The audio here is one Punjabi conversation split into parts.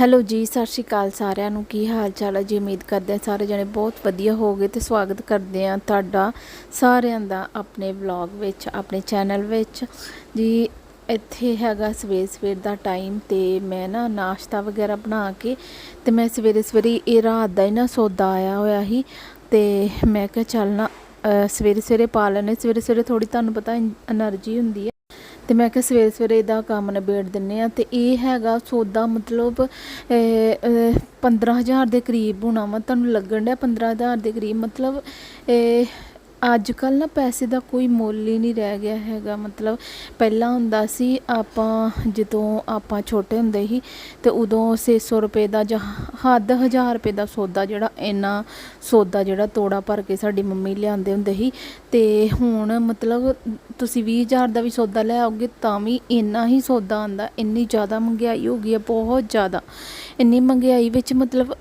ਹੈਲੋ ਜੀ, ਸਤਿ ਸ਼੍ਰੀ ਅਕਾਲ ਸਾਰਿਆਂ ਨੂੰ। ਕੀ ਹਾਲ ਚਾਲ ਹੈ? ਜੀ, ਉਮੀਦ ਕਰਦੇ ਆ ਸਾਰੇ ਜਣੇ ਬਹੁਤ ਵਧੀਆ ਹੋਗੇ ਤੇ ਸਵਾਗਤ ਕਰਦੇ ਆ ਤੁਹਾਡਾ ਸਾਰਿਆਂ ਦਾ ਆਪਣੇ ਵਲੌਗ ਵਿੱਚ, ਆਪਣੇ ਚੈਨਲ ਵਿੱਚ। ਜੀ, ਇੱਥੇ ਹੈਗਾ ਸਵੇਰ ਸਵੇਰ ਦਾ ਟਾਈਮ ਤੇ ਮੈਂ ਨਾ ਨਾਸ਼ਤਾ ਵਗੈਰਾ ਬਣਾ ਕੇ ਤੇ ਮੈਂ ਸਵੇਰੇ ਸਵੇਰੇ ਇਹ ਰਾਤ ਦਾ ਹੀ ਨਾ ਸੌਦਾ ਆਇਆ ਹੋਇਆ ਸੀ ਤੇ ਮੈਂ ਕਿਹਾ ਚੱਲ ਨਾ ਸਵੇਰੇ ਸਵੇਰੇ ਪਾ ਲੈਣੇ ਸਵੇਰੇ ਸਵੇਰੇ ਥੋੜੀ ਤੁਹਾਨੂੰ ਪਤਾ ਐਨਰਜੀ ਹੁੰਦੀ ਹੈ। ਤੇ ਮੈਂ ਕਿਹਾ ਸਵੇਰੇ ਸਵੇਰੇ ਇਹਦਾ ਕੰਮ ਨਿਬੇੜ ਦਿੰਨੇ ਆ ਤੇ ਇਹ ਹੈਗਾ ਸੌਦਾ ਮਤਲਬ 15000 ਦੇ ਕਰੀਬ ਹੋਣਾ ਵਾ, ਤੁਹਾਨੂੰ ਲੱਗਣ ਡਿਆ 15000 ਦੇ ਕਰੀਬ, ਮਤਲਬ ਅੱਜ ਕੱਲ੍ਹ ਨਾ ਪੈਸੇ ਦਾ ਕੋਈ ਮੁੱਲ ਹੀ ਨਹੀਂ ਰਹਿ ਗਿਆ ਹੈਗਾ। ਮਤਲਬ ਪਹਿਲਾਂ ਹੁੰਦਾ ਸੀ ਆਪਾਂ ਜਦੋਂ ਆਪਾਂ ਛੋਟੇ ਹੁੰਦੇ ਸੀ ਤੇ ਉਦੋਂ ਛੇ ਸੌ ਰੁਪਏ ਦਾ ਜਾਂ ਹੱਦ ਹਜ਼ਾਰ ਰੁਪਏ ਦਾ ਸੌਦਾ ਜਿਹੜਾ ਇੰਨਾ ਸੌਦਾ ਜਿਹੜਾ ਤੋੜਾ ਭਰ ਕੇ ਸਾਡੀ ਮੰਮੀ ਲਿਆਂਦੇ ਹੁੰਦੇ ਸੀ ਅਤੇ ਹੁਣ ਮਤਲਬ ਤੁਸੀਂ ਵੀਹ ਹਜ਼ਾਰ ਦਾ ਵੀ ਸੌਦਾ ਲੈ ਆਓਗੇ ਤਾਂ ਵੀ ਇੰਨਾ ਹੀ ਸੌਦਾ ਆਉਂਦਾ। ਇੰਨੀ ਜ਼ਿਆਦਾ ਮਹਿੰਗਾਈ ਹੋ ਗਈ ਹੈ, ਬਹੁਤ ਜ਼ਿਆਦਾ। ਇੰਨੀ ਮਹਿੰਗਾਈ ਵਿੱਚ ਮਤਲਬ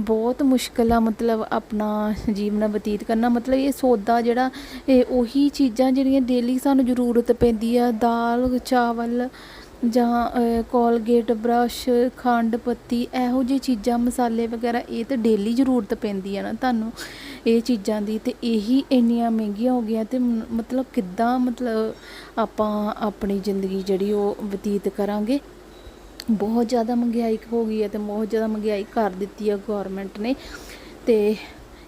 ਬਹੁਤ ਮੁਸ਼ਕਲ ਆ ਮਤਲਬ ਆਪਣਾ ਜੀਵਨ ਬਤੀਤ ਕਰਨਾ। ਮਤਲਬ ਇਹ ਸੌਦਾ ਜਿਹੜਾ, ਇਹ ਉਹੀ ਚੀਜ਼ਾਂ ਜਿਹੜੀਆਂ ਡੇਲੀ ਸਾਨੂੰ ਜ਼ਰੂਰਤ ਪੈਂਦੀ ਆ। ਦਾਲ, ਚਾਵਲ ਜਾਂ ਕੋਲਗੇਟ ਬਰਸ਼ ਖੰਡ, ਪੱਤੀ, ਇਹੋ ਜਿਹੀ ਚੀਜ਼ਾਂ, ਮਸਾਲੇ ਵਗੈਰਾ, ਇਹ ਤਾਂ ਡੇਲੀ ਜ਼ਰੂਰਤ ਪੈਂਦੀ ਆ ਨਾ ਤੁਹਾਨੂੰ ਇਹ ਚੀਜ਼ਾਂ ਦੀ। ਤੇ ਇਹੀ ਇੰਨੀਆਂ ਮਹਿੰਗੀਆਂ ਹੋ ਗਈਆਂ ਤੇ ਮਤਲਬ ਕਿੱਦਾਂ ਮਤਲਬ ਆਪਾਂ ਆਪਣੀ ਜ਼ਿੰਦਗੀ ਜਿਹੜੀ ਉਹ ਬਤੀਤ ਕਰਾਂਗੇ। ਬਹੁਤ ਜ਼ਿਆਦਾ ਮਹਿੰਗਾਈ ਹੋ ਗਈ ਹੈ ਤੇ ਬਹੁਤ ਜ਼ਿਆਦਾ ਮਹਿੰਗਾਈ ਕਰ ਦਿੱਤੀ ਹੈ ਗਵਰਨਮੈਂਟ ਨੇ। ਤੇ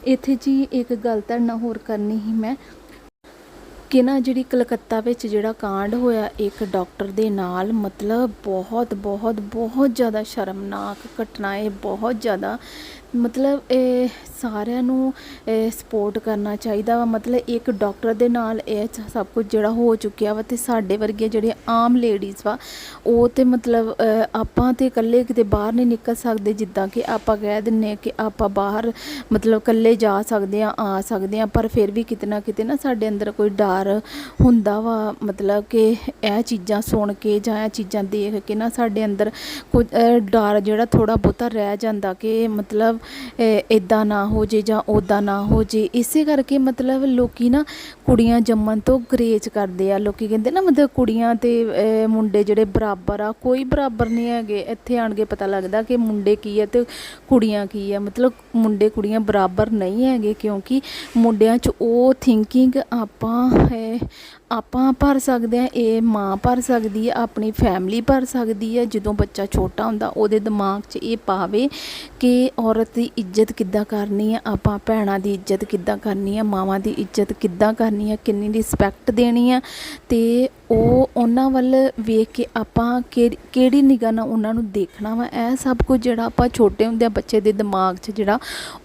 ਇੱਥੇ ਜੀ ਇੱਕ ਗੱਲ ਤਾਂ ਨਾ ਹੋਰ ਕਰਨੀ ਸੀ ਮੈਂ ਕਿ ਨਾ ਜਿਹੜੀ ਕਲਕੱਤਾ ਵਿੱਚ ਜਿਹੜਾ ਕਾਂਡ ਹੋਇਆ, ਇੱਕ ਡਾਕਟਰ ਦੇ ਨਾਲ, ਮਤਲਬ ਬਹੁਤ ਬਹੁਤ ਬਹੁਤ ਜ਼ਿਆਦਾ ਸ਼ਰਮਨਾਕ ਘਟਨਾ ਹੈ ਬਹੁਤ ਜ਼ਿਆਦਾ ਮਤਲਬ ਇਹ ਸਾਰਿਆਂ ਨੂੰ ਸਪੋਰਟ ਕਰਨਾ ਚਾਹੀਦਾ ਵਾ। ਮਤਲਬ ਇੱਕ ਡਾਕਟਰ ਦੇ ਨਾਲ ਇਹ ਸਭ ਕੁਝ ਜਿਹੜਾ ਹੋ ਚੁੱਕਿਆ ਵਾ ਤੇ ਸਾਡੇ ਵਰਗੇ ਜਿਹੜੇ ਆਮ ਲੇਡੀਜ਼ ਵਾ, ਉਹ ਤੇ ਮਤਲਬ ਆਪਾਂ ਤੇ ਇਕੱਲੇ ਕਿਤੇ ਬਾਹਰ ਨਹੀਂ ਨਿਕਲ ਸਕਦੇ, ਜਿੱਦਾਂ ਕਿ ਆਪਾਂ ਕਹਿ ਦਿੰਨੇ ਆ ਕਿ ਆਪਾਂ ਬਾਹਰ ਮਤਲਬ ਇਕੱਲੇ ਜਾ ਸਕਦੇ ਆ ਆ ਸਕਦੇ ਆ ਪਰ ਫਿਰ ਵੀ ਕਿਤੇ ਨਾ ਕਿਤੇ ਨਾ ਸਾਡੇ ਅੰਦਰ ਕੋਈ ਡਰ ਹੁੰਦਾ ਵਾ, ਮਤਲਬ ਕਿ ਇਹ ਚੀਜ਼ਾਂ ਸੁਣ ਕੇ ਜਾਂ ਇਹ ਚੀਜ਼ਾਂ ਦੇਖ ਕੇ ਨਾ ਸਾਡੇ ਅੰਦਰ ਕੁਝ ਡਰ ਜਿਹੜਾ ਥੋੜਾ ਬਹੁਤਾ ਰਹਿ ਜਾਂਦਾ ਕਿ ਮਤਲਬ ਇਦਾਂ ਨਾ ਹੋ ਜੇ ਜਾਂ ਉਦਾਂ ਨਾ ਹੋ ਜੇ, ਇਸੇ ਕਰਕੇ ਮਤਲਬ ਲੋਕੀ ਨਾ ਕੁੜੀਆਂ ਜੰਮਣ ਤੋਂ ਗਰੇਜ ਕਰਦੇ ਆ। ਲੋਕੀ ਕਹਿੰਦੇ ਨਾ ਮਤਲਬ ਕੁੜੀਆਂ ਤੇ ਮੁੰਡੇ ਜਿਹੜੇ ਬਰਾਬਰ ਆ, ਕੋਈ ਬਰਾਬਰ ਨਹੀਂ ਹੈਗੇ। ਇੱਥੇ ਆਣ ਕੇ ਪਤਾ ਲੱਗਦਾ ਕਿ ਮੁੰਡੇ ਕੀ ਆ ਤੇ ਕੁੜੀਆਂ ਕੀ ਆ। ਮਤਲਬ ਮੁੰਡੇ ਕੁੜੀਆਂ ਬਰਾਬਰ ਨਹੀਂ ਹੈਗੇ ਕਿਉਂਕਿ ਮੁੰਡਿਆਂ 'ਚ ਉਹ ਥਿੰਕਿੰਗ ਆਪਾਂ ਆਪਾਂ ਭਰ ਸਕਦੇ ਆ ਇਹ ਮਾਂ ਭਰ ਸਕਦੀ ਹੈ, ਆਪਣੀ ਫੈਮਿਲੀ ਭਰ ਸਕਦੀ ਹੈ। ਜਦੋਂ ਬੱਚਾ ਛੋਟਾ ਹੁੰਦਾ, ਉਹਦੇ ਦਿਮਾਗ 'ਚ ਇਹ ਪਾਵੇ ਕਿ ਔਰਤ ਦੀ ਇੱਜ਼ਤ ਕਿੱਦਾਂ ਕਰਨੀ ਹੈ, ਆਪਾਂ ਭੈਣਾਂ ਦੀ ਇੱਜ਼ਤ ਕਿੱਦਾਂ ਕਰਨੀ ਹੈ, ਮਾਵਾਂ ਦੀ ਇੱਜ਼ਤ ਕਿੱਦਾਂ ਕਰਨੀ ਹੈ, ਕਿੰਨੀ ਰਿਸਪੈਕਟ ਦੇਣੀ ਹੈ। ਤੇ ਉਹ ਉਹਨਾਂ ਵੱਲ ਵੇਖ ਕੇ ਆਪਾਂ ਕਿਹੜੀ ਕਿਹੜੀ ਨਿਗਾਹ ਨਾਲ ਉਹਨਾਂ ਨੂੰ ਦੇਖਣਾ ਵਾ, ਇਹ ਸਭ ਕੁਝ ਜਿਹੜਾ ਆਪਾਂ ਛੋਟੇ ਹੁੰਦੇ ਹੁੰਦਿਆਂ ਬੱਚੇ ਦੇ ਦਿਮਾਗ 'ਚ ਜਿਹੜਾ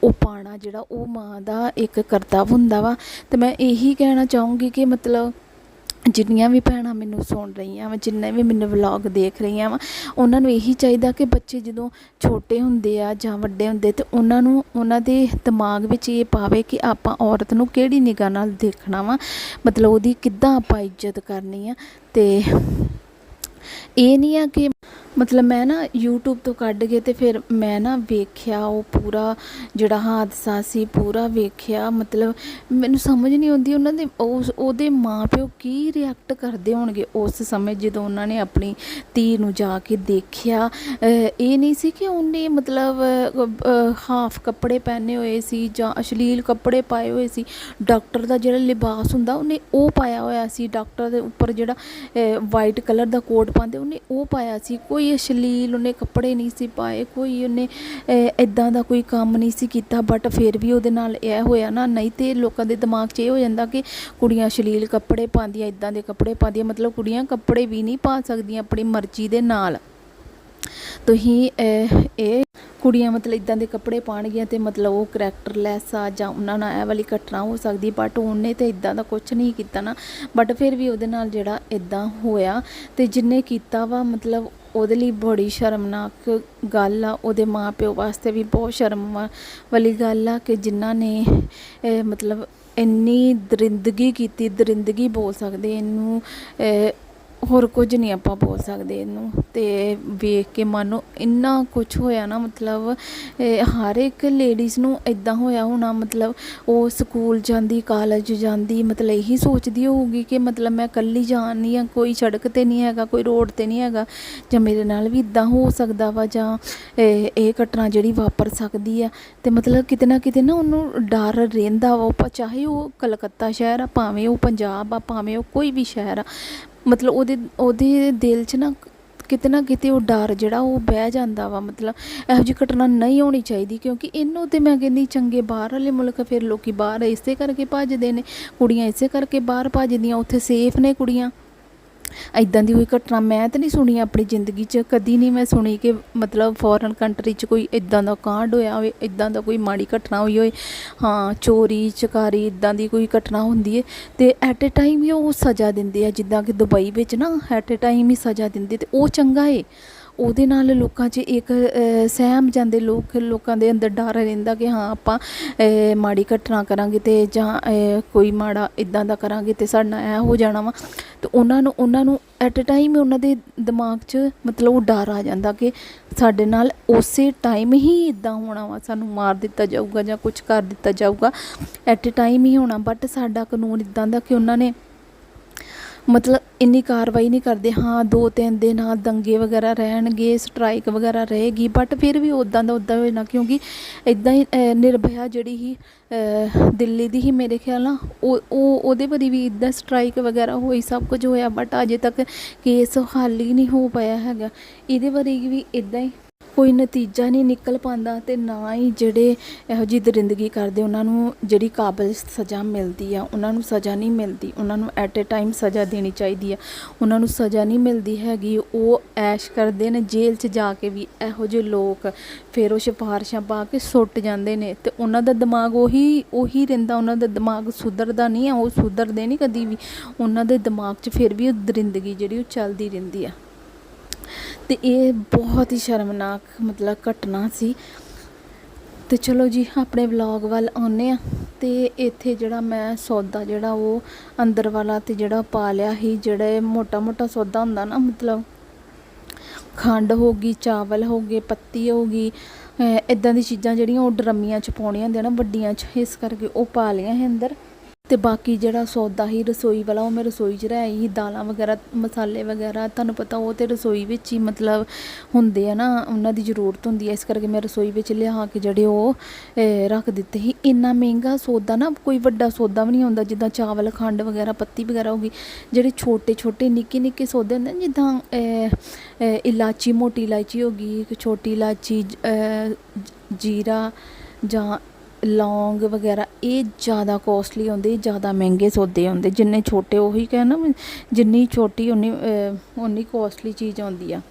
ਉਹ ਪਾਣਾ ਜਿਹੜਾ ਉਹ ਮਾਂ ਦਾ ਇੱਕ ਕਰਤੱਵ ਹੁੰਦਾ ਵਾ। ਤੇ ਮੈਂ ਇਹੀ ਕਹਿਣਾ ਚਾਹੂੰਗੀ ਕਿ ਮਤਲਬ ਜਿੰਨੀਆਂ ਵੀ ਭੈਣਾਂ ਮੈਨੂੰ ਸੁਣ ਰਹੀਆਂ ਵਾ, ਜਿੰਨੇ ਵੀ ਮੈਨੂੰ ਵਲੋਗ ਦੇਖ ਰਹੀਆਂ ਵਾ, ਉਹਨਾਂ ਨੂੰ ਇਹੀ ਚਾਹੀਦਾ ਕਿ ਬੱਚੇ ਜਦੋਂ ਛੋਟੇ ਹੁੰਦੇ ਆ ਜਾਂ ਵੱਡੇ ਹੁੰਦੇ ਤੇ ਉਹਨਾਂ ਨੂੰ, ਉਹਨਾਂ ਦੇ ਦਿਮਾਗ ਵਿੱਚ ਇਹ ਪਾਵੇ ਕਿ ਆਪਾਂ ਔਰਤ ਨੂੰ ਕਿਹੜੀ ਨਿਗਾਹ ਨਾਲ ਦੇਖਣਾ ਵਾ, ਮਤਲਬ ਉਹਦੀ ਕਿੱਦਾਂ ਆਪਾਂ ਇੱਜ਼ਤ ਕਰਨੀ ਆ ਤੇ ਇਹ ਨਹੀਂ ਆ ਕਿ ਮਤਲਬ ਮੈਂ ਨਾ YouTube ਤੋਂ ਕੱਢ ਕੇ ਤੇ ਫਿਰ ਮੈਂ ਨਾ ਵੇਖਿਆ, ਉਹ ਪੂਰਾ ਜਿਹੜਾ ਹਾਦਸਾ ਸੀ, ਪੂਰਾ ਵੇਖਿਆ। ਮਤਲਬ ਮੈਨੂੰ ਸਮਝ ਨਹੀਂ ਆਉਂਦੀ ਉਹਨਾਂ ਦੇ, ਉਸ, ਉਹਦੇ ਮਾਪਿਓ ਕੀ ਰਿਐਕਟ ਕਰਦੇ ਹੋਣਗੇ ਉਸ ਸਮੇਂ ਜਦੋਂ ਉਹਨਾਂ ਨੇ ਆਪਣੀ ਧੀ ਨੂੰ ਜਾ ਕੇ ਦੇਖਿਆ। ਇਹ ਨਹੀਂ ਸੀ ਕਿ ਉਹਨੇ ਮਤਲਬ ਹਾਫ ਕੱਪੜੇ ਪਹਿਨੇ ਹੋਏ ਸੀ ਜਾਂ ਅਸ਼ਲੀਲ ਕੱਪੜੇ ਪਾਏ ਹੋਏ ਸੀ। ਡਾਕਟਰ ਦਾ ਜਿਹੜਾ ਲਿਬਾਸ ਹੁੰਦਾ, ਉਹਨੇ ਉਹ ਪਾਇਆ ਹੋਇਆ ਸੀ। ਡਾਕਟਰ ਦੇ ਉੱਪਰ ਜਿਹੜਾ ਵਾਈਟ ਕਲਰ ਦਾ ਕੋਟ ਪਾਉਂਦੇ, ਉਹਨੇ ਉਹ ਪਾਇਆ ਸੀ। ਕੋਈ ਅਸ਼ਲੀਲ ਉਹਨੇ ਕੱਪੜੇ ਨਹੀਂ ਸੀ ਪਾਏ, ਕੋਈ ਉਹਨੇ ਇਦਾਂ ਦਾ ਕੋਈ ਕੰਮ ਨਹੀਂ ਸੀ ਕੀਤਾ ਬਟ ਫਿਰ ਵੀ ਉਹਦੇ ਨਾਲ ਇਹ ਹੋਇਆ ਨਾ, ਨਹੀਂ ਤੇ ਲੋਕਾਂ ਦੇ ਦਿਮਾਗ 'ਚ ਇਹ ਹੋ ਜਾਂਦਾ ਕਿ ਕੁੜੀਆਂ ਅਸ਼ਲੀਲ ਕੱਪੜੇ ਪਾਉਂਦੀਆਂ ਇਦਾਂ ਦੇ ਕੱਪੜੇ ਪਾਉਂਦੀਆਂ, ਮਤਲਬ ਕੁੜੀਆਂ ਕੱਪੜੇ ਵੀ ਨਹੀਂ ਪਾ ਸਕਦੀਆਂ ਆਪਣੀ ਮਰਜ਼ੀ ਦੇ ਨਾਲ। ਤੁਸੀਂ ਇਹ ਕੁੜੀਆਂ ਮਤਲਬ ਇਦਾਂ ਦੇ ਕੱਪੜੇ ਪਾਉਣਗੀਆਂ ਤੇ ਮਤਲਬ ਉਹ ਕਰੈਕਟਰਲੈਸ ਆ ਜਾਂ ਉਹਨਾਂ ਨਾਲ ਇਹ ਵਾਲੀ ਘਟਨਾ ਹੋ ਸਕਦੀ ਬਟ ਉਹਨੇ ਤੇ ਇਦਾਂ ਦਾ ਕੁਝ ਨਹੀਂ ਕੀਤਾ ਨਾ। ਬਟ ਫਿਰ ਵੀ ਉਹਦੇ ਨਾਲ ਜਿਹੜਾ ਇਦਾਂ ਹੋਇਆ ਤੇ ਜਿੰਨੇ ਕੀਤਾ ਵਾ, ਮਤਲਬ ਉਹਦੇ ਲਈ ਬੜੀ ਸ਼ਰਮਨਾਕ ਗੱਲ ਆ। ਉਹਦੇ ਮਾਪਿਓ ਵਾਸਤੇ ਵੀ ਬਹੁਤ ਸ਼ਰਮ ਵਾਲੀ ਗੱਲ ਆ ਕਿ ਜਿਨ੍ਹਾਂ ਨੇ ਮਤਲਬ ਇੰਨੀ ਦਰਿੰਦਗੀ ਕੀਤੀ, ਦਰਿੰਦਗੀ ਬੋਲ ਸਕਦੇ ਇਹਨੂੰ ਹੋਰ ਕੁਝ ਨਹੀਂ ਆਪਾਂ ਬੋਲ ਸਕਦੇ ਇਹਨੂੰ। ਤੇ ਵੇਖ ਕੇ ਮਨ ਨੂੰ ਇੰਨਾ ਕੁਝ ਹੋਇਆ ਨਾ, ਮਤਲਬ ਹਰ ਇੱਕ ਲੇਡੀਜ਼ ਨੂੰ ਇਦਾਂ ਹੋਇਆ ਹੋਣਾ, ਮਤਲਬ, ਉਹ ਸਕੂਲ ਜਾਂਦੀ ਕਾਲਜ ਜਾਂਦੀ, ਮਤਲਬ ਇਹੀ ਸੋਚਦੀ ਹੋਊਗੀ ਕਿ ਮਤਲਬ ਮੈਂ ਇਕੱਲੀ ਜਾਣੀ ਆ, ਕੋਈ ਸੜਕ ਤੇ ਨਹੀਂ ਹੈਗਾ, ਕੋਈ ਰੋਡ ਤੇ ਨਹੀਂ ਹੈਗਾ, ਜਾਂ ਮੇਰੇ ਨਾਲ ਵੀ ਇਦਾਂ ਹੋ ਸਕਦਾ ਵਾ, ਜਾਂ ਇਹ ਘਟਨਾ ਜਿਹੜੀ ਵਾਪਰ ਸਕਦੀ ਆ। ਤੇ ਮਤਲਬ ਕਿਤੇ ਨਾ ਕਿਤੇ ਨਾ ਉਹਨੂੰ ਡਰ ਰਹਿੰਦਾ ਵਾ ਚਾਹੇ ਉਹ ਕਲਕੱਤਾ ਸ਼ਹਿਰ ਆ, ਭਾਵੇਂ ਉਹ ਪੰਜਾਬ ਆ, ਭਾਵੇਂ ਉਹ ਕੋਈ ਵੀ ਸ਼ਹਿਰ ਆ ਮਤਲਬ ਉਹਦੇ ਉਹਦੇ ਦਿਲ 'ਚ ਨਾ ਕਿਤੇ ਨਾ ਕਿਤੇ ਉਹ ਡਰ ਜਿਹੜਾ ਉਹ ਬਹਿ ਜਾਂਦਾ ਵਾ, ਮਤਲਬ ਇਹੋ ਜਿਹੀ ਘਟਨਾ ਨਹੀਂ ਹੋਣੀ ਚਾਹੀਦੀ ਕਿਉਂਕਿ ਇਹਨੂੰ ਤੇ ਮੈਂ ਕਹਿੰਦੀ ਚੰਗੇ ਬਾਹਰ ਵਾਲੇ ਮੁਲਕ ਫਿਰ ਲੋਕੀ ਬਾਹਰ ਇਸੇ ਕਰਕੇ ਭੱਜਦੇ ਨੇ, ਕੁੜੀਆਂ ਇਸੇ ਕਰਕੇ ਬਾਹਰ ਭੱਜਦੀਆਂ, ਉੱਥੇ ਸੇਫ ਨੇ ਕੁੜੀਆਂ। ਇਦਾਂ ਦੀ ਕੋਈ ਘਟਨਾ ਮੈਂ ਤਾਂ ਨਹੀਂ ਸੁਣੀ ਆਪਣੀ ਜ਼ਿੰਦਗੀ 'ਚ, ਕਦੀ ਨਹੀਂ ਮੈਂ ਸੁਣੀ ਕਿ ਮਤਲਬ ਫੋਰਨ ਕੰਟਰੀ 'ਚ ਕੋਈ ਇਦਾਂ ਦਾ ਕਾਂਡ ਹੋਇਆ ਹੋਵੇ ਇਦਾਂ ਦਾ ਕੋਈ ਮਾੜੀ ਘਟਨਾ ਹੋਈ ਹੋਵੇ। ਹਾਂ, ਚੋਰੀ, ਚਕਾਰੀ ਇਦਾਂ ਦੀ ਕੋਈ ਘਟਨਾ ਹੁੰਦੀ ਹੈ ਤੇ ਐਟ ਅ ਟਾਈਮ ਹੀ ਉਹ ਸਜ਼ਾ ਦਿੰਦੇ ਆ, ਜਿੱਦਾਂ ਕਿ ਦੁਬਈ ਵਿੱਚ ਨਾ ਐਟ ਅ ਟਾਈਮ ਹੀ ਸਜ਼ਾ ਦਿੰਦੇ ਤੇ ਉਹ ਚੰਗਾ ਏ। ਉਹਦੇ ਨਾਲ ਲੋਕਾਂ 'ਚ ਇੱਕ ਸਹਿਮ ਜਾਂਦੇ ਲੋਕ, ਲੋਕਾਂ ਦੇ ਅੰਦਰ ਡਰ ਰਹਿੰਦਾ ਕਿ ਹਾਂ, ਆਪਾਂ ਮਾੜੀ ਘਟਨਾ ਕਰਾਂਗੇ ਤੇ ਜਾਂ ਕੋਈ ਮਾੜਾ ਇਦਾਂ ਦਾ ਕਰਾਂਗੇ ਤੇ ਸਾਡਾ ਨਾਲ ਇਹ ਹੋ ਜਾਣਾ ਵਾ। ਤੇ ਉਹਨਾਂ ਨੂੰ ਉਹਨਾਂ ਨੂੰ ਐਟ ਅ ਟਾਈਮ ਉਹਨਾਂ ਦੇ ਦਿਮਾਗ 'ਚ ਮਤਲਬ ਉਹ ਡਰ ਆ ਜਾਂਦਾ ਕਿ ਸਾਡੇ ਨਾਲ ਉਸੇ ਟਾਈਮ ਹੀ ਇਦਾਂ ਹੋਣਾ ਵਾ, ਸਾਨੂੰ ਮਾਰ ਦਿੱਤਾ ਜਾਊਗਾ ਜਾਂ ਕੁਝ ਕਰ ਦਿੱਤਾ ਜਾਊਗਾ। ਐਟ ਅ ਟਾਈਮ ਹੀ ਹੋਣਾ ਬਟ ਸਾਡਾ ਕਾਨੂੰਨ ਇਦਾਂ ਦਾ ਕਿ ਉਹਨਾਂ ਨੇ ਮਤਲਬ ਇੰਨੀ ਕਾਰਵਾਈ ਨਹੀਂ ਕਰਦੇ ਹਾਂ ਦੋ ਤਿੰਨ ਦਿਨ ਹਾਂ ਦੰਗੇ ਵਗੈਰਾ ਰਹਿਣਗੇ ਸਟਰਾਈਕ ਵਗੈਰਾ ਰਹੇਗੀ ਬਟ ਫਿਰ ਵੀ ਉੱਦਾਂ ਦਾ ਉੱਦਾਂ ਉਦਾਂ ਹੋਣਾ ਕਿਉਂਕਿ ਇੱਦਾਂ ਹੀ ਅਹ, ਨਿਰਭਇਆ ਜਿਹੜੀ ਹੀ ਦਿੱਲੀ ਦੀ ਹੀ ਮੇਰੇ ਖਿਆਲ ਨਾਲ ਉਹ ਉਹ ਉਹਦੇ ਬਾਰੇ ਵੀ ਇੱਦਾਂ ਸਟਰਾਈਕ ਵਗੈਰਾ ਹੋਈ ਸਭ ਕੁਝ ਹੋਇਆ ਬਟ ਅਜੇ ਤੱਕ ਕੇਸ ਹੱਲ ਹੀ ਨਹੀਂ ਹੋ ਪਾਇਆ ਹੈਗਾ। ਇਹਦੇ ਬਾਰੇ ਵੀ ਇੱਦਾਂ ਹੀ ਕੋਈ ਨਤੀਜਾ ਨਹੀਂ ਨਿਕਲ ਪਾਉਂਦਾ ਤੇ ਨਾ ਹੀ ਜਿਹੜੇ ਇਹੋ ਜਿਹੀ ਦਰਿੰਦਗੀ ਕਰਦੇ, ਉਹਨਾਂ ਨੂੰ ਜਿਹੜੀ ਕਾਬਲ ਸਜ਼ਾ ਮਿਲਦੀ ਆ, ਉਹਨਾਂ ਨੂੰ ਸਜ਼ਾ ਨਹੀਂ ਮਿਲਦੀ। ਉਹਨਾਂ ਨੂੰ ਐਟ ਅ ਟਾਈਮ ਸਜ਼ਾ ਦੇਣੀ ਚਾਹੀਦੀ ਆ। ਉਹਨਾਂ ਨੂੰ ਸਜ਼ਾ ਨਹੀਂ ਮਿਲਦੀ ਹੈਗੀ, ਉਹ ਐਸ਼ ਕਰਦੇ ਨੇ, ਜੇਲ੍ਹ 'ਚ ਜਾ ਕੇ ਵੀ ਇਹੋ ਜਿਹੇ ਲੋਕ ਫਿਰ ਉਹ ਸਿਫਾਰਸ਼ਾਂ ਪਾ ਕੇ ਸੁੱਟ ਜਾਂਦੇ ਨੇ। ਤੇ ਉਹਨਾਂ ਦਾ ਦਿਮਾਗ ਉਹੀ ਉਹੀ ਰਹਿੰਦਾ, ਉਹਨਾਂ ਦਾ ਦਿਮਾਗ ਸੁਧਰਦਾ ਨਹੀਂ ਆ, ਉਹ ਸੁਧਰਦੇ ਨਹੀਂ ਕਦੀ ਵੀ। ਉਹਨਾਂ ਦੇ ਦਿਮਾਗ 'ਚ ਫਿਰ ਵੀ ਉਹ ਦਰਿੰਦਗੀ ਜਿਹੜੀ, ਉਹ ਚੱਲਦੀ ਰਹਿੰਦੀ ਆ। ਤੇ ਇਹ ਬਹੁਤ ਹੀ ਸ਼ਰਮਨਾਕ, ਮਤਲਬ ਘਟਨਾ ਸੀ। ਤੇ ਚਲੋ ਜੀ, ਆਪਣੇ ਵਲੌਗ ਵੱਲ ਆਉਂਦੇ ਆ ਤੇ ਇੱਥੇ ਜਿਹੜਾ ਮੈਂ ਸੌਦਾ ਜਿਹੜਾ ਉਹ ਅੰਦਰ ਵਾਲਾ ਤੇ ਜਿਹੜਾ ਪਾ ਲਿਆ ਸੀ, ਜਿਹੜੇ ਮੋਟਾ ਮੋਟਾ ਸੌਦਾ ਹੁੰਦਾ ਨਾ, ਮਤਲਬ ਖੰਡ ਹੋ ਗਈ, ਚਾਵਲ ਹੋ ਗਏ, ਪੱਤੀ ਹੋ ਗਈ ਇਦਾਂ ਦੀ ਚੀਜ਼ਾਂ ਜਿਹੜੀਆਂ ਉਹ ਡਰਮੀਆਂ ਚ ਪਾਉਣੀਆਂ ਹੁੰਦੀਆਂ ਨਾ, ਵੱਡੀਆਂ ਚ, ਇਸ ਕਰਕੇ ਉਹ ਪਾ ਲਿਆ ਹੈ ਅੰਦਰ। ਤੇ ਬਾਕੀ ਜਿਹੜਾ ਸੌਦਾ ਹੀ ਰਸੋਈ ਵਾਲਾ ਉਹ ਮੈਂ ਰਸੋਈ 'ਚ ਰਹਿ ਹੀ ਦਾਲਾਂ ਵਗੈਰਾ ਮਸਾਲੇ ਵਗੈਰਾ ਤੁਹਾਨੂੰ ਪਤਾ ਉਹ ਤੇ ਰਸੋਈ ਵਿੱਚ ਹੀ ਮਤਲਬ ਹੁੰਦੇ ਆ ਨਾ ਉਹਨਾਂ ਦੀ ਜ਼ਰੂਰਤ ਹੁੰਦੀ ਹੈ ਇਸ ਕਰਕੇ ਮੈਂ ਰਸੋਈ ਵਿੱਚ ਲਿਆ ਕੇ ਜਿਹੜੇ ਉਹ ਰੱਖ ਦਿੱਤੇ ਸੀ। ਇੰਨਾ ਮਹਿੰਗਾ ਸੌਦਾ ਨਾ ਕੋਈ ਵੱਡਾ ਸੌਦਾ ਵੀ ਨਹੀਂ ਹੁੰਦਾ। ਜਿੱਦਾਂ ਚਾਵਲ ਖੰਡ ਵਗੈਰਾ ਪੱਤੀ ਵਗੈਰਾ ਹੋ ਗਈ ਜਿਹੜੇ ਛੋਟੇ ਛੋਟੇ ਨਿੱਕੇ ਨਿੱਕੇ ਸੌਦੇ ਹੁੰਦੇ ਨੇ ਜਿੱਦਾਂ ਅਹ, ਇਲਾਚੀ ਮੋਟੀ ਇਲਾਚੀ ਹੋ ਗਈ ਇੱਕ ਛੋਟੀ ਇਲਾਚੀ ਜੀਰਾ ਜਾਂ ਲੌਂਗ ਵਗੈਰਾ, ਇਹ ਜ਼ਿਆਦਾ ਕੋਸਟਲੀ ਹੁੰਦੇ ਜ਼ਿਆਦਾ ਮਹਿੰਗੇ ਸੌਦੇ ਹੁੰਦੇ। ਜਿੰਨੇ ਛੋਟੇ ਉਹੀ ਕਹਿਣਾ ਜਿੰਨੀ ਛੋਟੀ ਉਨੀ ਉਨੀ ਕੋਸਟਲੀ ਚੀਜ਼ ਆਉਂਦੀ ਆ।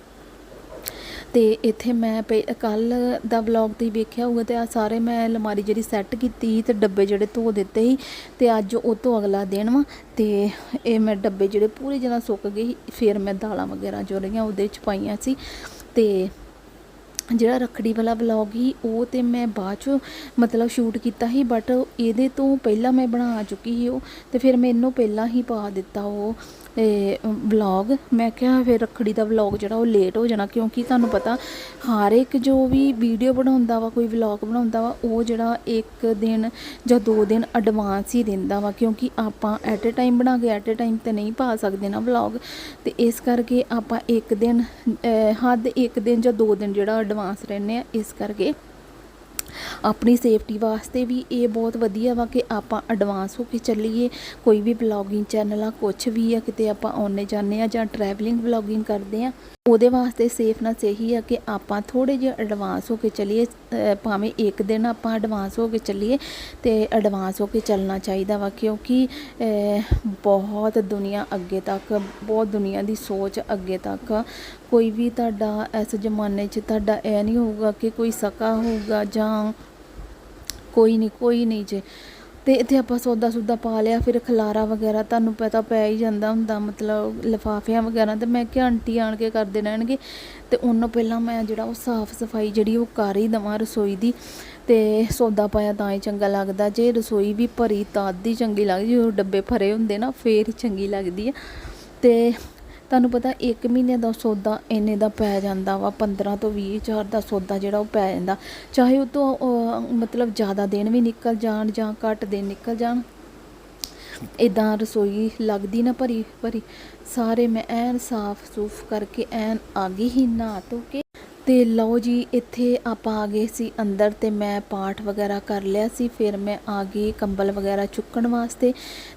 ਤੇ ਇੱਥੇ ਮੈਂ ਕੱਲ ਦਾ ਵਲੌਗ ਤੁਸੀਂ ਵੇਖਿਆ ਹੋਊਗਾ ਤੇ ਆ ਸਾਰੇ ਮੈਂ ਅਲਮਾਰੀ ਜਿਹੜੀ ਸੈੱਟ ਕੀਤੀ ਸੀ ਤੇ ਡੱਬੇ ਜਿਹੜੇ ਧੋ ਦਿੱਤੇ ਸੀ ਤੇ ਅੱਜ ਉਹ ਤੋਂ ਅਗਲਾ ਦਿਨ ਵਾ ਤੇ ਇਹ ਮੈਂ ਡੱਬੇ ਜਿਹੜੇ ਪੂਰੀ ਜਗ੍ਹਾ ਸੁੱਕ ਗਏ ਫਿਰ ਮੈਂ ਦਾਲਾਂ ਵਗੈਰਾ ਜੋ ਰਹੀਆਂ ਉਹਦੇ ਚ ਪਾਈਆਂ ਸੀ ਤੇ ਜਿਹੜਾ ਰੱਖੜੀ ਵਾਲਾ ਵਲੌਗ ਸੀ, ਉਹ ਤੇ ਮੈਂ ਬਾਅਦ ਚ ਮਤਲਬ ਸ਼ੂਟ ਕੀਤਾ ਸੀ ਬਟ ਇਹਦੇ ਤੋਂ ਪਹਿਲਾਂ ਮੈਂ ਬਣਾ ਚੁੱਕੀ ਸੀ ਉਹ, ਤੇ ਫਿਰ ਮੈਨੂੰ ਪਹਿਲਾਂ ਹੀ ਪਾ ਦਿੱਤਾ ਉਹ। ਵਲੌਗ ਮੈਂ ਕਿਹਾ ਫਿਰ ਰੱਖੜੀ ਦਾ ਵਲੌਗ ਜਿਹੜਾ ਉਹ ਲੇਟ ਹੋ ਜਾਣਾ, ਕਿਉਂਕਿ ਤੁਹਾਨੂੰ ਪਤਾ ਹਰ ਇੱਕ ਜੋ ਵੀ ਵੀਡੀਓ ਬਣਾਉਂਦਾ ਵਾ, ਕੋਈ ਵਲੌਗ ਬਣਾਉਂਦਾ ਵਾ, ਉਹ ਜਿਹੜਾ ਇੱਕ ਦਿਨ ਜਾਂ ਦੋ ਦਿਨ ਐਡਵਾਂਸ ਹੀ ਦਿੰਦਾ ਵਾ, ਕਿਉਂਕਿ ਆਪਾਂ ਐਟ ਅ ਟਾਈਮ ਬਣਾ ਕੇ ਐਟ ਅ ਟਾਈਮ ਤੇ ਨਹੀਂ ਪਾ ਸਕਦੇ ਨਾ ਵਲੌਗ ਤੇ ਇਸ ਕਰਕੇ ਆਪਾਂ ਇੱਕ ਦਿਨ ਹੱਦ ਇੱਕ ਦਿਨ ਜਾਂ ਦੋ ਦਿਨ ਜਿਹੜਾ ਐਡਵਾਂਸ ਰਹਿੰਦੇ ਆ, ਇਸ ਕਰਕੇ ਆਪਣੀ ਸੇਫਟੀ ਵਾਸਤੇ ਵੀ ਇਹ ਬਹੁਤ ਵਧੀਆ ਵਾ ਕਿ ਆਪਾਂ ਐਡਵਾਂਸ ਹੋ ਕੇ ਚੱਲੀਏ, ਕੋਈ ਵੀ ਬਲੌਗਿੰਗ ਚੈਨਲ ਆ ਕੁਝ ਵੀ ਆ, ਕਿਤੇ ਆਪਾਂ ਆਉਣੇ ਜਾਂਦੇ ਆ ਜਾਂ ਟਰੈਵਲਿੰਗ ਬਲੌਗਿੰਗ ਕਰਦੇ ਆ, ਉਹਦੇ ਵਾਸਤੇ ਸੇਫ ਸੇਫਨੈਸ ਸਹੀ ਆ ਕਿ ਆਪਾਂ ਥੋੜੇ ਜਿਹਾ ਐਡਵਾਂਸ ਹੋ ਕੇ ਚੱਲੀਏ ਭਾਵੇਂ ਇੱਕ ਦਿਨ ਆਪਾਂ ਐਡਵਾਂਸ ਹੋ ਕੇ ਚੱਲੀਏ ਤੇ ਐਡਵਾਂਸ ਹੋ ਕੇ ਚੱਲਣਾ ਚਾਹੀਦਾ ਵਾ ਕਿਉਂਕਿ ਬਹੁਤ ਦੁਨੀਆ ਅੱਗੇ ਤੱਕ, ਬਹੁਤ ਦੁਨੀਆ ਦੀ ਸੋਚ ਅੱਗੇ ਤੱਕ ਕੋਈ ਵੀ ਤੁਹਾਡਾ ਇਸ ਜ਼ਮਾਨੇ 'ਚ ਤੁਹਾਡਾ ਇਹ ਨਹੀਂ ਹੋਊਗਾ ਕਿ ਕੋਈ ਸਕਾ ਹੋਊਗਾ ਜਾਂ ਕੋਈ ਨਹੀਂ ਕੋਈ ਨਹੀਂ ਜੇ। ਤੇ ਇੱਥੇ ਆਪਾਂ ਸੌਦਾ ਸੁਦਾ ਪਾ ਲਿਆ, ਫਿਰ ਖਲਾਰਾ ਵਗੈਰਾ ਤੁਹਾਨੂੰ ਪਤਾ ਪੈ ਹੀ ਜਾਂਦਾ ਹੁੰਦਾ, ਮਤਲਬ ਲਿਫਾਫਿਆਂ ਵਗੈਰਾ ਤੇ ਮੈਂ ਕਿਹਾ ਆਂਟੀ ਆਣ ਕੇ ਕਰਦੇ ਰਹਿਣਗੇ। ਤੇ ਉਹਨੂੰ ਪਹਿਲਾਂ ਮੈਂ ਜਿਹੜਾ ਉਹ ਸਾਫ਼ ਸਫ਼ਾਈ ਜਿਹੜੀ ਉਹ ਕਰ ਹੀ ਦਵਾਂ ਰਸੋਈ ਦੀ। ਤੇ ਸੌਦਾ ਪਾਇਆ ਤਾਂ ਹੀ ਚੰਗਾ ਲੱਗਦਾ, ਜੇ ਰਸੋਈ ਵੀ ਭਰੀ ਤਾਂ ਦੀ ਚੰਗੀ ਲੱਗਦੀ, ਜਦੋਂ ਡੱਬੇ ਭਰੇ ਹੁੰਦੇ ਨਾ, ਫੇਰ ਹੀ ਚੰਗੀ ਲੱਗਦੀ ਆ। ਤੇ ਤੁਹਾਨੂੰ ਪਤਾ 1 ਮਹੀਨੇ ਦਾ ਸੌਦਾ ਇੰਨੇ ਦਾ ਪੈ ਜਾਂਦਾ ਵਾ 15 ਤੋਂ 20 ਹਜ਼ਾਰ ਦਾ ਸੌਦਾ ਜਿਹੜਾ ਉਹ ਪੈ ਜਾਂਦਾ। ਚਾਹੇ ਉਹ ਤੋਂ ਮਤਲਬ ਜ਼ਿਆਦਾ ਦਿਨ ਵੀ ਨਿਕਲ ਜਾਣ ਜਾਂ ਘੱਟ ਦਿਨ ਨਿਕਲ ਜਾਣ ਇਦਾਂ ਰਸੋਈ ਲੱਗਦੀ ਨਾ ਭਰੀ ਭਰੀ ਸਾਰੇ ਮੈਂ ਐਨ ਸਾਫ਼ ਸੂਫ ਕਰਕੇ ਐਨ ਆ ਗਈ ਹੀ ਨਹਾ ਧੋ ਕੇ। ਤੇ ਲਓ ਜੀ, ਇੱਥੇ ਆਪਾਂ ਆ ਗਏ ਸੀ ਅੰਦਰ ਤੇ ਮੈਂ ਪਾਠ ਵਗੈਰਾ ਕਰ ਲਿਆ ਸੀ, ਫਿਰ ਮੈਂ ਆ ਗਈ ਕੰਬਲ ਵਗੈਰਾ ਚੁੱਕਣ ਵਾਸਤੇ।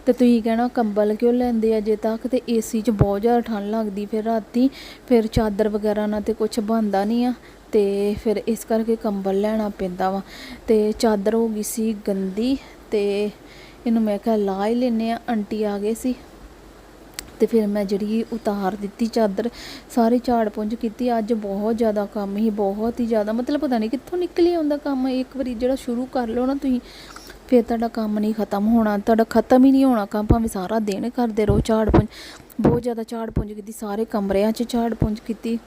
ਤੇ ਤੁਸੀਂ ਕਹਿਣਾ ਕੰਬਲ ਕਿਉਂ ਲੈਂਦੇ ਅਜੇ ਜੇ ਤੱਕ? ਤੇ ਏਸੀ 'ਚ ਬਹੁਤ ਜ਼ਿਆਦਾ ਠੰਡ ਲੱਗਦੀ ਫਿਰ ਰਾਤੀ। ਫਿਰ ਚਾਦਰ ਵਗੈਰਾ ਨਾਲ ਤੇ ਕੁਝ ਬਣਦਾ ਨਹੀਂ ਆ। ਤੇ ਫਿਰ ਇਸ ਕਰਕੇ ਕੰਬਲ ਲੈਣਾ ਪੈਂਦਾ ਵਾ। ਤੇ ਚਾਦਰ ਹੋ ਗਈ ਸੀ ਗੰਦੀ ਤੇ ਇਹਨੂੰ ਮੈਂ ਕਿਹਾ ਲਾ ਹੀ ਲੈਨੇ ਆ। ਆਂਟੀ ਆ ਗਏ ਸੀ। ਅਤੇ ਫਿਰ ਮੈਂ ਜਿਹੜੀ ਉਤਾਰ ਦਿੱਤੀ ਚਾਦਰ, ਸਾਰੇ ਝਾੜ ਪੁੰਝ ਕੀਤੀ। ਅੱਜ ਬਹੁਤ ਜ਼ਿਆਦਾ ਕੰਮ ਹੀ ਬਹੁਤ ਹੀ ਜ਼ਿਆਦਾ। ਮਤਲਬ ਪਤਾ ਨਹੀਂ ਕਿੱਥੋਂ ਨਿਕਲੀ ਆਉਂਦਾ ਕੰਮ। ਇੱਕ ਵਾਰੀ ਜਿਹੜਾ ਸ਼ੁਰੂ ਕਰ ਲਓ ਨਾ ਤੁਸੀਂ, ਫਿਰ ਤੁਹਾਡਾ ਕੰਮ ਨਹੀਂ ਖਤਮ ਹੋਣਾ। ਤੁਹਾਡਾ ਖਤਮ ਹੀ ਨਹੀਂ ਹੋਣਾ ਕੰਮ, ਭਾਵੇਂ ਸਾਰਾ ਦਿਨ ਕਰਦੇ ਰਹੋ ਝਾੜ ਪੁੰਝ ਬਹੁਤ ਜ਼ਿਆਦਾ ਝਾੜ ਪੁੰਝ ਕੀਤੀ, ਸਾਰੇ ਕਮਰਿਆਂ 'ਚ ਝਾੜ ਪੁੰਝ ਕੀਤੀ।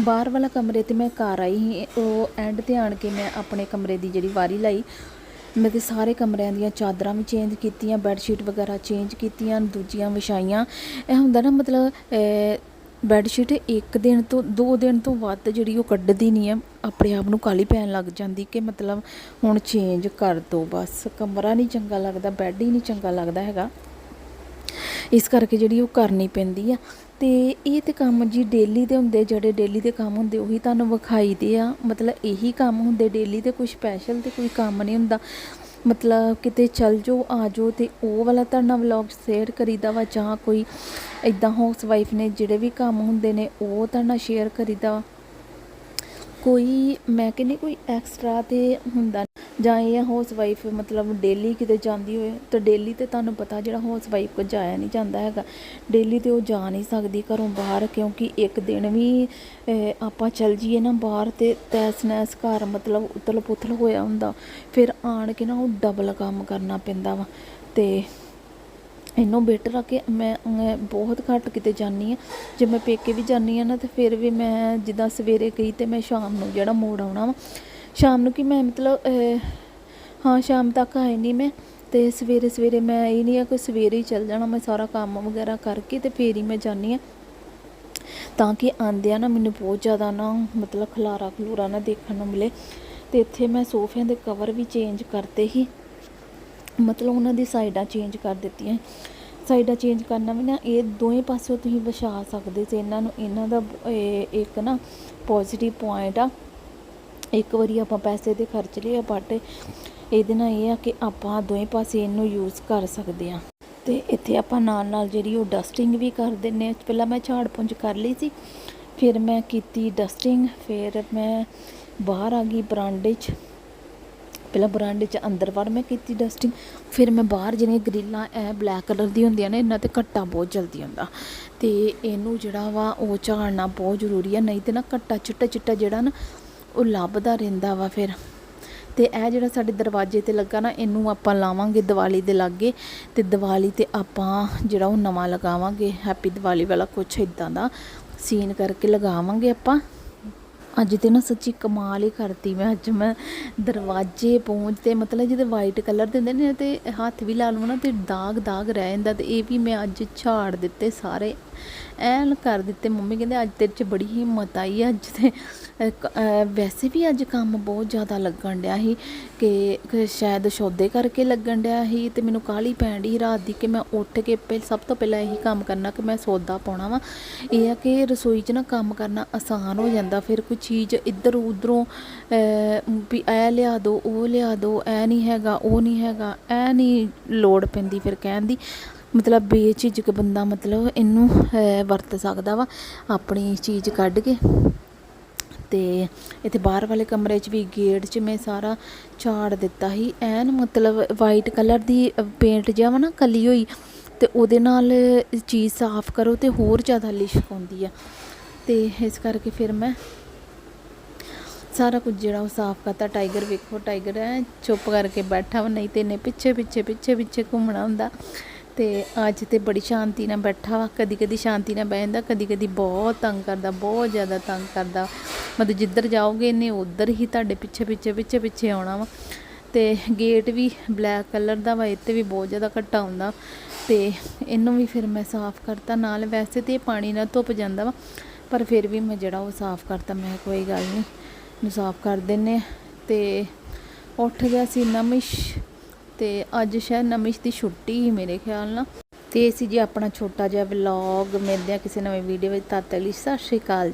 ਬਾਹਰ ਵਾਲਾ ਕਮਰੇ ਤੇ ਮੈਂ ਘਰ ਆਈ ਸੀ, ਉਹ ਐਂਡ ਤੇ ਆਣ ਕੇ ਮੈਂ ਆਪਣੇ ਕਮਰੇ ਦੀ ਜਿਹੜੀ ਵਾਰੀ ਲਾਈ। ਮੈਂ ਤੇ ਸਾਰੇ ਕਮਰਿਆਂ ਦੀਆਂ ਚਾਦਰਾਂ ਵੀ ਚੇਂਜ ਕੀਤੀਆਂ ਬੈੱਡ ਸ਼ੀਟ ਵਗੈਰਾ ਚੇਂਜ ਕੀਤੀਆਂ, ਦੂਜੀਆਂ ਵਿਛਾਈਆਂ। ਇਹ ਹੁੰਦਾ ਨਾ ਮਤਲਬ ਬੈੱਡ ਸ਼ੀਟ ਇੱਕ ਦਿਨ ਤੋਂ ਦੋ ਦਿਨ ਤੋਂ ਵੱਧ ਜਿਹੜੀ ਉਹ ਕੱਢਦੀ ਨਹੀਂ ਆ ਆਪਣੇ ਆਪ ਨੂੰ ਕਾਲੀ ਪੈਣ ਲੱਗ ਜਾਂਦੀ ਕਿ ਮਤਲਬ ਹੁਣ ਚੇਂਜ ਕਰ ਦੋ ਬਸ। ਕਮਰਾ ਨਹੀਂ ਚੰਗਾ ਲੱਗਦਾ ਬੈੱਡ ਹੀ ਨਹੀਂ ਚੰਗਾ ਲੱਗਦਾ ਹੈਗਾ। ਇਸ ਕਰਕੇ ਜਿਹੜੀ ਉਹ ਕਰਨੀ ਪੈਂਦੀ ਆ। ਤੇ ਇਹ ਤੇ ਕੰਮ ਜੀ ਡੇਲੀ ਦੇ ਹੁੰਦੇ, ਜਿਹੜੇ ਡੇਲੀ ਦੇ ਕੰਮ ਹੁੰਦੇ, ਉਹੀ ਤੁਹਾਨੂੰ ਵਿਖਾਈ ਦੇ ਆ। ਮਤਲਬ ਇਹੀ ਕੰਮ ਹੁੰਦੇ ਡੇਲੀ ਦੇ, ਕੋਈ ਸਪੈਸ਼ਲ ਤੇ ਕੋਈ ਕੰਮ ਨਹੀਂ ਹੁੰਦਾ। ਮਤਲਬ ਕਿਤੇ ਚੱਲ ਜਾਓ, ਆ ਜਾਓ ਤੇ ਉਹ ਵਾਲਾ ਤੁਹਾਡਾ ਵਲੌਗ ਸ਼ੇਅਰ ਕਰੀਦਾ ਵਾ, ਜਾਂ ਕੋਈ ਇਦਾਂ ਹਾਊਸ ਵਾਈਫ ਨੇ ਜਿਹੜੇ ਵੀ ਕੰਮ ਹੁੰਦੇ ਨੇ, ਉਹ ਤੁਹਾਡਾ ਸ਼ੇਅਰ ਕਰੀਦਾ ਵਾ। ਕੋਈ, ਮੈਂ ਕਹਿੰਦੀ ਕੋਈ ਐਕਸਟਰਾ ਤੇ ਹੁੰਦਾ ਜਾਂ ਇਹ ਹਾਊਸ ਵਾਈਫ ਮਤਲਬ ਡੇਲੀ ਕਿਤੇ ਜਾਂਦੀ ਹੋਏ, ਤਾਂ ਡੇਲੀ ਤੇ ਤੁਹਾਨੂੰ ਪਤਾ ਜਿਹੜਾ ਹਾਊਸ ਵਾਈਫ ਕੋ ਜਾਇਆ ਨਹੀਂ ਜਾਂਦਾ ਹੈਗਾ। ਡੇਲੀ ਤੇ ਉਹ ਜਾ ਨਹੀਂ ਸਕਦੀ ਘਰੋਂ ਬਾਹਰ, ਕਿਉਂਕਿ ਇੱਕ ਦਿਨ ਵੀ ਆਪਾਂ ਚੱਲ ਜੀਏ ਨਾ ਬਾਹਰ ਤੇ ਤੈਸ ਨੈਸ ਘਰ ਮਤਲਬ ਉਤਲ ਪੁਥਲ ਹੋਇਆ ਹੁੰਦਾ। ਫਿਰ ਆਣ ਕੇ ਨਾ ਉਹ ਡਬਲ ਕੰਮ ਕਰਨਾ ਪੈਂਦਾ ਵਾ। ਤੇ ਇਹਨੂੰ ਬੈਟਰ ਆ ਕਿ ਮੈਂ ਬਹੁਤ ਘੱਟ ਕਿਤੇ ਜਾਂਦੀ ਹਾਂ। ਜੇ ਮੈਂ ਪੇਕੇ ਵੀ ਜਾਂਦੀ ਹਾਂ ਨਾ, ਤਾਂ ਫਿਰ ਵੀ ਮੈਂ ਜਿੱਦਾਂ ਸਵੇਰੇ ਗਈ ਤੇ ਮੈਂ ਸ਼ਾਮ ਨੂੰ ਜਿਹੜਾ ਮੋੜ ਆਉਣਾ ਵਾ। ਸ਼ਾਮ ਨੂੰ ਕਿ ਮੈਂ ਮਤਲਬ ਹਾਂ, ਸ਼ਾਮ ਤੱਕ ਆਏ ਨਹੀਂ ਮੈਂ। ਤੇ ਸਵੇਰੇ ਸਵੇਰੇ ਮੈਂ ਇਹ ਨਹੀਂ ਆ ਕਿ ਸਵੇਰੇ ਹੀ ਚੱਲ ਜਾਣਾ, ਮੈਂ ਸਾਰਾ ਕੰਮ ਵਗੈਰਾ ਕਰਕੇ ਤੇ ਫੇਰ ਹੀ ਮੈਂ ਜਾਂਦੀ ਹਾਂ। ਤਾਂ ਕਿ ਆਂਦਿਆਂ ਨਾ ਮੈਨੂੰ ਬਹੁਤ ਜ਼ਿਆਦਾ ਨਾ ਮਤਲਬ ਖਲਾਰਾ ਖਲੂਰਾ ਨਾ ਦੇਖਣ ਨੂੰ ਮਿਲੇ। ਤੇ ਇੱਥੇ ਮੈਂ ਸੋਫਿਆਂ ਦੇ ਕਵਰ ਵੀ ਚੇਂਜ ਕਰਤੇ ਹੀ ਮਤਲਬ ਉਹਨਾਂ ਦੀ ਸਾਈਡਾਂ ਚੇਂਜ ਕਰ ਦਿੱਤੀਆਂ। ਸਾਈਡਾਂ ਚੇਂਜ ਕਰਨਾ ਵੀ ਨਾ, ਇਹ ਦੋਵੇਂ ਪਾਸਿਓਂ ਤੁਸੀਂ ਵਿਛਾ ਸਕਦੇ ਸੀ। ਇਹਨਾਂ ਨੂੰ, ਇਹਨਾਂ ਦਾ ਇਹ ਇੱਕ ਨਾ ਪੋਜ਼ਿਟਿਵ ਪੁਆਇੰਟ ਆ। ਇੱਕ ਵਾਰੀ ਆਪਾਂ ਪੈਸੇ 'ਤੇ ਖਰਚ ਲਏ ਬਟ ਇਹਦੇ ਨਾਲ ਇਹ ਆ ਕਿ ਆਪਾਂ ਦੋਵੇਂ ਪਾਸੇ ਇਹਨੂੰ ਯੂਜ਼ ਕਰ ਸਕਦੇ ਆ। ਤੇ ਇੱਥੇ ਆਪਾਂ ਨਾਲ ਨਾਲ ਜਿਹੜੀ ਉਹ ਡਸਟਿੰਗ ਵੀ ਕਰ ਦਿੰਨੇ ਆ। ਪਹਿਲਾਂ ਮੈਂ ਝਾੜ ਪੁੰਜ ਕਰ ਲਈ ਸੀ, ਫਿਰ ਮੈਂ ਕੀਤੀ ਡਸਟਿੰਗ ਫਿਰ ਮੈਂ ਬਾਹਰ ਆ ਗਈ ਬਰਾਂਡੇ 'ਚ। ਪਹਿਲਾਂ ਬਰਾਂਡੇ 'ਚ ਅੰਦਰ ਵੜ ਮੈਂ ਕੀਤੀ ਡਸਟਿੰਗ ਫਿਰ ਮੈਂ ਬਾਹਰ ਜਿਹੜੀਆਂ ਗ੍ਰਿਲਾਂ ਐ ਬਲੈਕ ਕਲਰ ਦੀ ਹੁੰਦੀਆਂ ਨੇ, ਇਹਨਾਂ ਤੇ ਘੱਟਾ ਬਹੁਤ ਜਲਦੀ ਹੁੰਦਾ। ਤੇ ਇਹਨੂੰ ਜਿਹੜਾ ਵਾ ਉਹ ਝਾੜਨਾ ਬਹੁਤ ਜ਼ਰੂਰੀ ਆ, ਨਹੀਂ ਤੇ ਨਾ ਘੱਟਾ ਚਿੱਟਾ ਚਿੱਟਾ ਜਿਹੜਾ ਨਾ, ਉਹ ਲੱਭਦਾ ਰਹਿੰਦਾ ਵਾ ਫਿਰ। ਤੇ ਇਹ ਜਿਹੜਾ ਸਾਡੇ ਦਰਵਾਜ਼ੇ ਤੇ ਲੱਗਾ ਨਾ, ਇਹਨੂੰ ਆਪਾਂ ਲਾਵਾਂਗੇ ਦੀਵਾਲੀ ਦੇ ਲਾਗੇ, ਤੇ ਦੀਵਾਲੀ ਤੇ ਆਪਾਂ ਜਿਹੜਾ ਉਹ ਨਵਾਂ ਲਗਾਵਾਂਗੇ ਹੈਪੀ ਦੀਵਾਲੀ ਵਾਲਾ ਕੁਛ ਇਦਾਂ ਦਾ ਸੀਨ ਕਰਕੇ ਲਗਾਵਾਂਗੇ ਆਪਾਂ। ਅੱਜ ਤੇ ਨਾ ਸੱਚੀ ਕਮਾਲ ਹੀ ਕਰਤੀ ਮੈਂ, ਅੱਜ ਮੈਂ ਦਰਵਾਜ਼ੇ ਪਹੁੰਚ ਤੇ ਮਤਲਬ ਜਿਹਦੇ ਵਾਈਟ ਕਲਰ ਦੇ ਹੁੰਦੇ ਨੇ ਤੇ ਹੱਥ ਵੀ ਲਾ ਲਵਾਂ ਨਾ ਤੇ ਦਾਗ ਦਾਗ ਰਹਿ ਜਾਂਦਾ ਤੇ ਇਹ ਵੀ ਮੈਂ ਅੱਜ ਝਾੜ ਦਿੱਤੇ ਸਾਰੇ। ਐਨ ਕਰ ਦਿੱਤੇ। ਮੰਮੀ ਕਹਿੰਦੇ, ਅੱਜ ਤੇਰੇ 'ਚ ਬੜੀ ਹਿੰਮਤ ਆਈ ਆ, ਅੱਜ ਤੇ ਵੈਸੇ ਵੀ ਅੱਜ ਕੰਮ ਬਹੁਤ ਜ਼ਿਆਦਾ ਲੱਗਣ ਡਿਆ ਸੀ ਕਿ ਸ਼ਾਇਦ ਸੌਦੇ ਕਰਕੇ ਲੱਗਣ ਡਿਆ ਸੀ ਤੇ ਮੈਨੂੰ ਕਾਹਲੀ ਪੈਣ ਡਈ ਰਾਤ ਦੀ ਕਿ ਮੈਂ ਉੱਠ ਕੇ ਪਹਿ, ਸਭ ਤੋਂ ਪਹਿਲਾਂ ਇਹੀ ਕੰਮ ਕਰਨਾ ਕਿ ਮੈਂ ਸੌਦਾ ਪਾਉਣਾ ਵਾ। ਇਹ ਆ ਕਿ ਰਸੋਈ 'ਚ ਨਾ ਕੰਮ ਕਰਨਾ ਆਸਾਨ ਹੋ ਜਾਂਦਾ, ਫਿਰ ਕੋਈ ਚੀਜ਼ ਇੱਧਰ ਉੱਧਰੋਂ ਵੀ ਇਹ ਲਿਆ ਦਿਓ ਉਹ ਲਿਆ ਦਿਓ ਇਹ ਨਹੀਂ ਹੈਗਾ, ਉਹ ਨਹੀਂ ਹੈਗਾ ਇਹ ਨਹੀਂ ਲੋੜ ਪੈਂਦੀ ਫਿਰ ਕਹਿਣ ਦੀ। ਮਤਲਬ ਬੇਝਿਜਕ ਬੰਦਾ ਮਤਲਬ ਇਹਨੂੰ ਵਰਤ ਸਕਦਾ ਵਾ ਆਪਣੀ ਚੀਜ਼ ਕੱਢ ਕੇ। ਤੇ ਇੱਥੇ ਬਾਹਰ ਵਾਲੇ ਕਮਰੇ 'ਚ ਵੀ ਗੇਟ 'ਚ ਮੈਂ ਸਾਰਾ ਝਾੜ ਦਿੱਤਾ ਸੀ। ਐਨ ਮਤਲਬ ਵਾਈਟ ਕਲਰ ਦੀ ਪੇਂਟ ਜਿਹਾ ਵਾ ਨਾ, ਕਲੀ ਹੋਈ। ਤੇ ਉਹਦੇ ਨਾਲ ਚੀਜ਼ ਸਾਫ਼ ਕਰੋ ਤੇ ਹੋਰ ਜ਼ਿਆਦਾ ਲਿਸ਼ਕ ਆਉਂਦੀ ਆ। ਤੇ ਇਸ ਕਰਕੇ ਫਿਰ ਮੈਂ ਸਾਰਾ ਕੁਝ ਜਿਹੜਾ ਉਹ ਸਾਫ਼ ਕਰਤਾ। ਟਾਈਗਰ ਵੇਖੋ, ਟਾਈਗਰ ਐ ਚੁੱਪ ਕਰਕੇ ਬੈਠਾ ਵਾ, ਨਹੀਂ ਤੇ ਇਹਨੇ ਪਿੱਛੇ ਪਿੱਛੇ ਪਿੱਛੇ ਪਿੱਛੇ ਘੁੰਮਣਾ ਹੁੰਦਾ। ਤੇ ਅੱਜ ਤੇ ਬੜੀ ਸ਼ਾਂਤੀ ਨਾਲ ਬੈਠਾ ਵਾ। ਕਦੀ ਕਦੀ ਸ਼ਾਂਤੀ ਨਾਲ ਬਹਿ ਜਾਂਦਾ, ਕਦੀ ਕਦੀ ਬਹੁਤ ਤੰਗ ਕਰਦਾ, ਬਹੁਤ ਜ਼ਿਆਦਾ ਤੰਗ ਕਰਦਾ। ਮਤਲਬ ਜਿੱਧਰ ਜਾਓਗੇ ਇਹਨੇ ਉਧਰ ਹੀ ਤੁਹਾਡੇ ਪਿੱਛੇ ਪਿੱਛੇ ਪਿੱਛੇ ਪਿੱਛੇ ਆਉਣਾ ਵਾ। ਤੇ ਗੇਟ ਵੀ ਬਲੈਕ ਕਲਰ ਦਾ ਵਾ, ਇੱਥੇ ਵੀ ਬਹੁਤ ਜ਼ਿਆਦਾ ਘੱਟਾ ਹੁੰਦਾ। ਤੇ ਇਹਨੂੰ ਵੀ ਫਿਰ ਮੈਂ ਸਾਫ਼ ਕਰਤਾ। ਨਾਲ ਵੈਸੇ ਤੇ ਪਾਣੀ ਨਾਲ ਧੁੱਪ ਜਾਂਦਾ ਵਾ, ਪਰ ਫਿਰ ਵੀ ਮੈਂ ਜਿਹੜਾ ਉਹ ਸਾਫ਼ ਕਰਤਾ, ਮੈਂ ਕੋਈ ਗੱਲ ਨਹੀਂ। ਨੂੰ ਸਾਫ਼ ਕਰ ਦਿੰਨੇ ਆ ਤੇ ਉੱਠ ਗਿਆ ਸੀ ਨਮਿਸ਼। ਤੇ ਅੱਜ ਸ਼ਾਇਦ ਨਮਿਸ਼ ਦੀ ਛੁੱਟੀ ਹੀ ਮੇਰੇ ਖਿਆਲ ਨਾਲ। ਤੇ ਇਹ ਸੀ ਜੀ ਆਪਣਾ ਛੋਟਾ ਜਿਹਾ ਵਲੌਗ ਮਿਲਦੇ ਆ ਕਿਸੇ ਨਵੇਂ ਵੀਡੀਓ ਵਿੱਚ। ਤਦ ਤੱਕ ਲਈ ਸਤਿ ਸ਼੍ਰੀ ਅਕਾਲ ਜੀ।